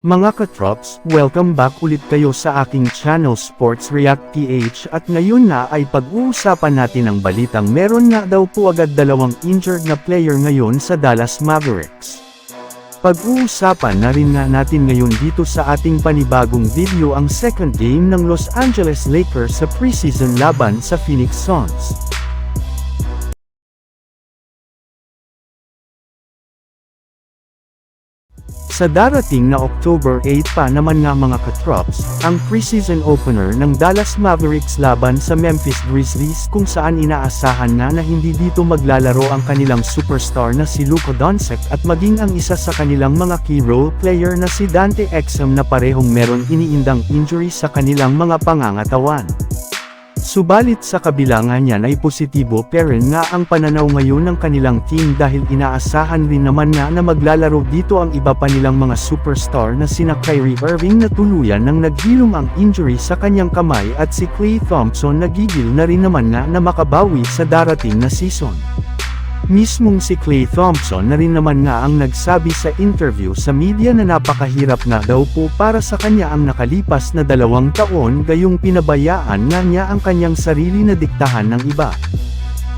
Mga katrops, welcome back ulit kayo sa aking channel Sports React PH at ngayon na ay pag-uusapan natin ang balitang meron nga daw po agad dalawang injured na player ngayon sa Dallas Mavericks. Pag-uusapan na rin nga natin ngayon dito sa ating panibagong video ang second game ng Los Angeles Lakers sa preseason laban sa Phoenix Suns. Sa darating na October 8 pa naman nga mga katrops, ang preseason opener ng Dallas Mavericks laban sa Memphis Grizzlies kung saan inaasahan na na hindi dito maglalaro ang kanilang superstar na si Luka Doncic at maging ang isa sa kanilang mga key role player na si Dante Exum na parehong meron iniindang injury sa kanilang mga pangangatawan. Subalit sa kabilangan niyan ay positibo pero nga ang pananaw ngayon ng kanilang team dahil inaasahan rin naman nga na maglalaro dito ang iba pa nilang mga superstar na sina Kyrie Irving na tuluyan nang naghilom ang injury sa kanyang kamay at si Klay Thompson nagigil na rin naman nga na makabawi sa darating na season. Mismong si Klay Thompson na rin naman nga ang nagsabi sa interview sa media na napakahirap nga daw po para sa kanya ang nakalipas na dalawang taon gayong pinabayaan nga niya ang kanyang sarili na diktahan ng iba.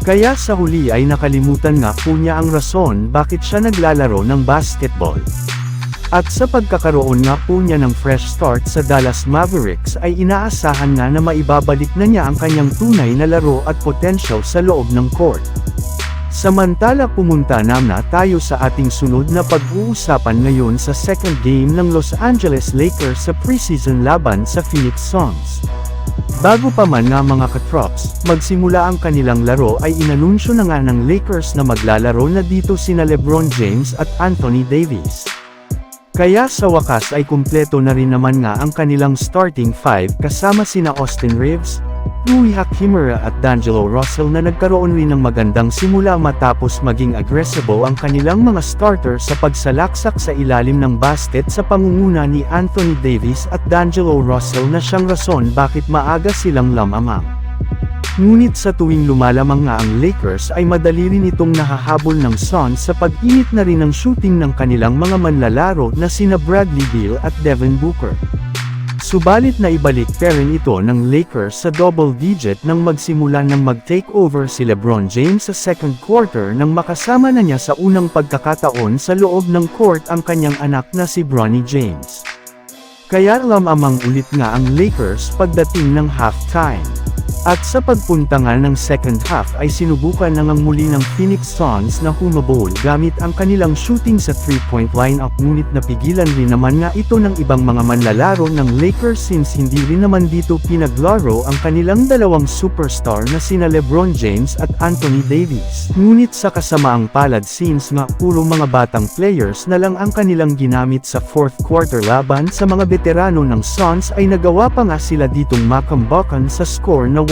Kaya sa huli ay nakalimutan nga po niya ang rason bakit siya naglalaro ng basketball. At sa pagkakaroon nga po niya ng fresh start sa Dallas Mavericks ay inaasahan nga na maibabalik na niya ang kanyang tunay na laro at potential sa loob ng court. Samantala pumunta na tayo sa ating sunod na pag-uusapan ngayon sa second game ng Los Angeles Lakers sa preseason laban sa Phoenix Suns. Bago pa man nga mga katrops, magsimula ang kanilang laro ay inanunsyo na nga ng Lakers na maglalaro na dito sina Lebron James at Anthony Davis. Kaya sa wakas ay kumpleto na rin naman nga ang kanilang starting five kasama sina Austin Reeves, Rui Hachimura at D'Angelo Russell na nagkaroon rin ng magandang simula matapos maging agresibo ang kanilang mga starter sa pagsalaksak sa ilalim ng basket sa pangunguna ni Anthony Davis at D'Angelo Russell na siyang rason bakit maaga silang lamamang. Ngunit sa tuwing lumalamang nga ang Lakers ay madali rin itong nahahabol ng Suns sa pag-init na rin ng shooting ng kanilang mga manlalaro na sina Bradley Beal at Devin Booker. Subalit na ibalik pa rin ito ng Lakers sa double digit nang magsimula ng mag-take over si LeBron James sa second quarter nang makasama na niya sa unang pagkakataon sa loob ng court ang kanyang anak na si Bronny James. Kaya lamamang ulit nga ang Lakers pagdating ng halftime. At sa pagpunta nga ng second half ay sinubukan na ngang muli ng Phoenix Suns na humabol gamit ang kanilang shooting sa 3-point lineup ngunit napigilan rin naman nga ito ng ibang mga manlalaro ng Lakers since hindi rin naman dito pinaglaro ang kanilang dalawang superstar na sina Lebron James at Anthony Davis. Ngunit sa kasamaang palad since nga puro mga batang players na lang ang kanilang ginamit sa fourth quarter laban sa mga veterano ng Suns ay nagawa pa nga sila ditong makambakan sa score na